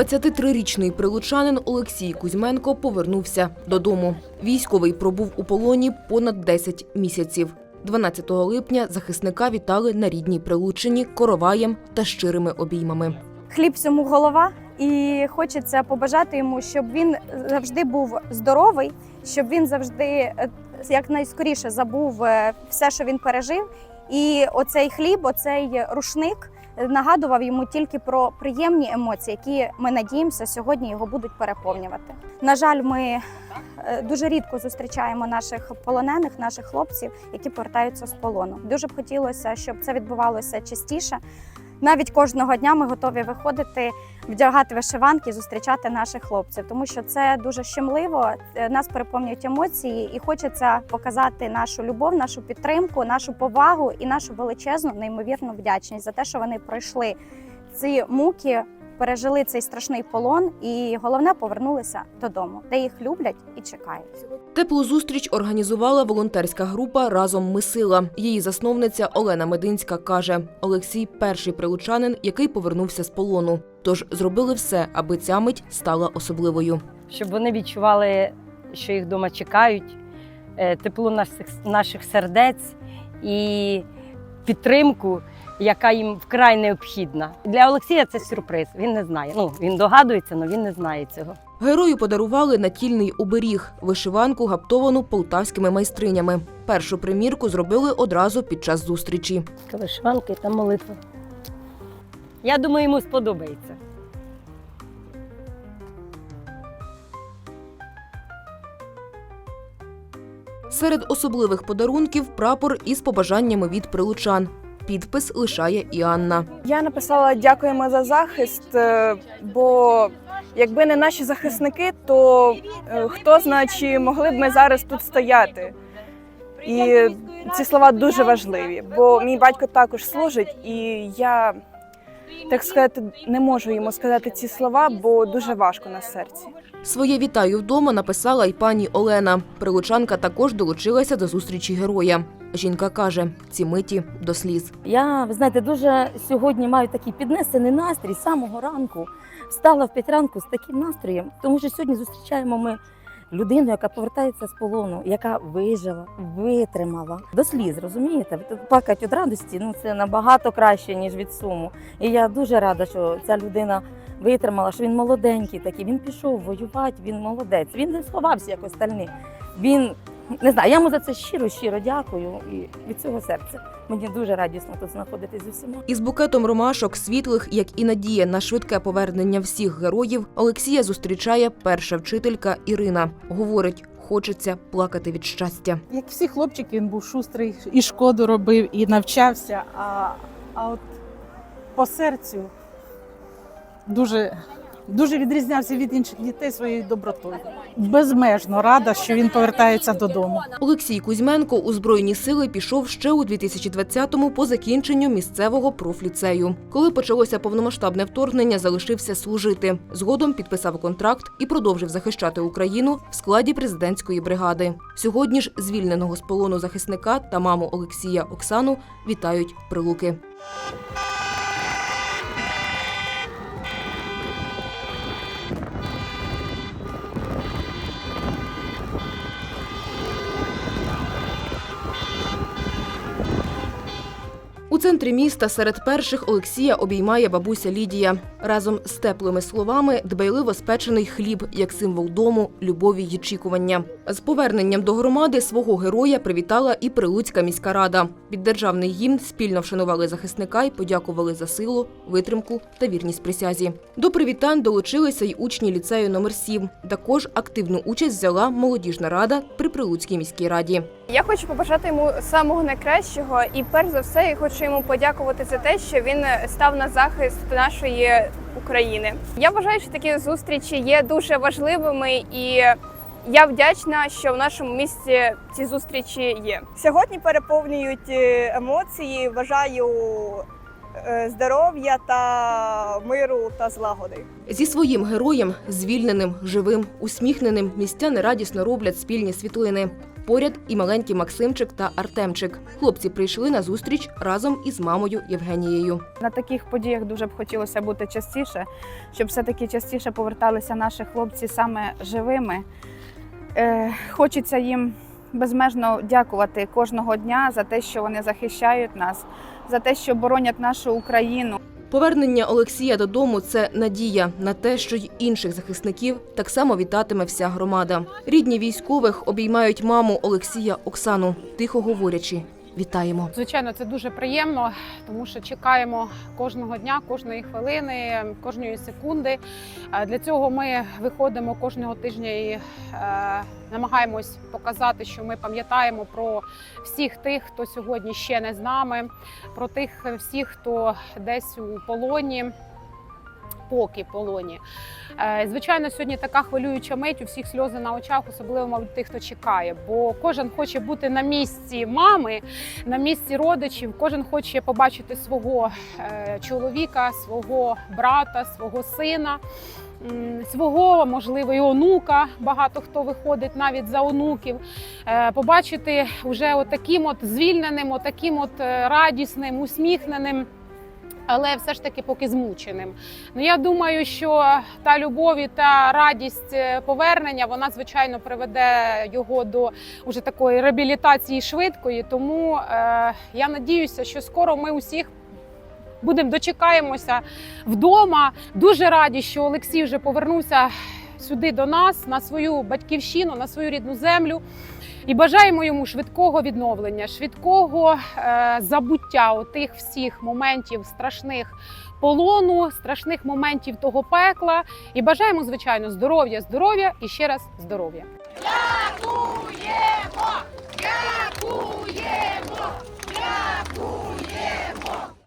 23-річний прилучанин Олексій Кузьменко повернувся додому. Військовий пробув у полоні понад 10 місяців. 12 липня захисника вітали на рідній Прилуччині короваєм та щирими обіймами. хліб всьому голова, і хочеться побажати йому, щоб він завжди був здоровий, щоб він завжди е, якнайскоріше забув е, все, що він пережив. І оцей хліб, оцей рушник нагадував йому тільки про приємні емоції, які ми надіємося сьогодні його будуть переповнювати. На жаль, ми е, дуже рідко зустрічаємо наших полонених, наших хлопців, які повертаються з полону. Дуже б хотілося, щоб це відбувалося частіше. Навіть кожного дня ми готові виходити, вдягати вишиванки, зустрічати наших хлопців, тому що це дуже щемливо. е, Нас переповнюють емоції, і хочеться показати нашу любов, нашу підтримку, нашу повагу і нашу величезну, неймовірну вдячність за те, що вони пройшли ці муки, пережили цей страшний полон, і головне повернулися додому, де їх люблять і чекають. Теплу зустріч організувала волонтерська група Разом ми сила. Її засновниця Олена Мединська каже: Олексій перший прилучанин, який повернувся з полону. Тож зробили все, аби ця мить стала особливою. щоб вони відчували, що їх вдома чекають, е, тепло наших, наших сердець і підтримку, яка їм вкрай необхідна. Для Олексія це сюрприз. Він не знає. Ну він догадується, але він не знає цього. Герою подарували натільний оберіг вишиванку, гаптовану полтавськими майстринями. Першу примірку зробили одразу під час зустрічі. Вишиванки та молитва. Я думаю, йому сподобається. Серед особливих подарунків прапор із побажаннями від прилучан. Підпис лишає і Анна. Я написала дякуємо за захист, е, бо якби не наші захисники, то е, хто знає, чи могли б ми зараз тут стояти. І ці слова дуже важливі, бо мій батько також служить, і я, так сказати, не можу йому сказати ці слова, бо дуже важко на серці. Своє вітаю вдома написала й пані Олена. Прилучанка також долучилася до зустрічі героя. Жінка каже, ці миті до сліз. Я, ви знаєте, дуже сьогодні маю такий піднесений настрій з самого ранку. Встала в п'ять ранку з таким настроєм, тому що сьогодні зустрічаємо ми людину, яка повертається з полону, яка вижила, витримала до сліз, розумієте? Плакати від радості ну це набагато краще, ніж від суму. І я дуже рада, що ця людина витримала, що він молоденький такий. Він пішов воювати, він молодець. Він не сховався як остальні. Він не знаю, я йому за це щиро, щиро дякую і від цього серця. Мені дуже радісно тут знаходитись з усіма. Із букетом ромашок, світлих, як і надія на швидке повернення всіх героїв, Олексія зустрічає перша вчителька Ірина. Говорить, хочеться плакати від щастя. Як всі хлопчики, він був шустрий, і шкоду робив, і навчався. А, а от по серцю дуже, дуже відрізнявся від інших дітей своєю добротою. Безмежно рада, що він повертається додому. Олексій Кузьменко у Збройні сили пішов ще у 2020-му по закінченню місцевого профліцею. Коли почалося повномасштабне вторгнення, залишився служити. Згодом підписав контракт і продовжив захищати Україну в складі президентської бригади. Сьогодні ж звільненого з полону захисника та маму Олексія Оксану вітають прилуки. Центрі міста серед перших Олексія обіймає бабуся Лідія. Разом з теплими словами дбайливо спечений хліб як символ дому, любові й очікування. З поверненням до громади свого героя привітала і Прилуцька міська рада. Під державний гімн спільно вшанували захисника і подякували за силу, витримку та вірність присязі. До привітань долучилися й учні ліцею номер 7. Також активну участь взяла молодіжна рада при Прилуцькій міській раді. Я хочу побажати йому самого найкращого, і перш за все я хочу йому подякувати за те, що він став на захист нашої України. Я вважаю, що такі зустрічі є дуже важливими, і я вдячна, що в нашому місті ці зустрічі є. Сьогодні переповнюють е, емоції. Бажаю е, здоров'я та миру та злагоди. Зі своїм героєм, звільненим, живим, усміхненим, містяни радісно роблять спільні світлини. Поряд і маленький Максимчик та Артемчик. Хлопці прийшли на зустріч разом із мамою Євгенією. На таких подіях дуже б хотілося бути частіше, щоб все-таки частіше поверталися наші хлопці саме живими. Е, хочеться їм безмежно дякувати кожного дня за те, що вони захищають нас, за те, що боронять нашу Україну. Повернення Олексія додому це надія на те, що й інших захисників так само вітатиме вся громада. Рідні військових обіймають маму Олексія Оксану, тихо говорячи. Вітаємо. Звичайно, це дуже приємно, тому що чекаємо кожного дня, кожної хвилини, кожної секунди. Для цього ми виходимо кожного тижня і е, намагаємось показати, що ми пам'ятаємо про всіх тих, хто сьогодні ще не з нами, про тих всіх, хто десь у полоні. Поки полоні. Е, Звичайно, сьогодні така хвилююча мить, у всіх сльози на очах, особливо мабуть, тих, хто чекає. Бо кожен хоче бути на місці мами, на місці родичів. Кожен хоче побачити свого е, чоловіка, свого брата, свого сина. Свого, можливо, і онука, багато хто виходить навіть за онуків, Е, побачити вже отаким от звільненим, отаким от радісним, усміхненим, але все ж таки поки змученим. Ну я думаю, що та любов і та радість е, повернення, вона звичайно приведе його до уже такої реабілітації швидкої. Тому е, я надіюся, що скоро ми усіх. Будемо дочекаємося вдома. Дуже раді, що Олексій вже повернувся сюди до нас на свою батьківщину, на свою рідну землю. І бажаємо йому швидкого відновлення, швидкого е, забуття тих всіх моментів страшних полону, страшних моментів того пекла. І бажаємо, звичайно, здоров'я, здоров'я і ще раз здоров'я. Дякуємо! Дякуємо!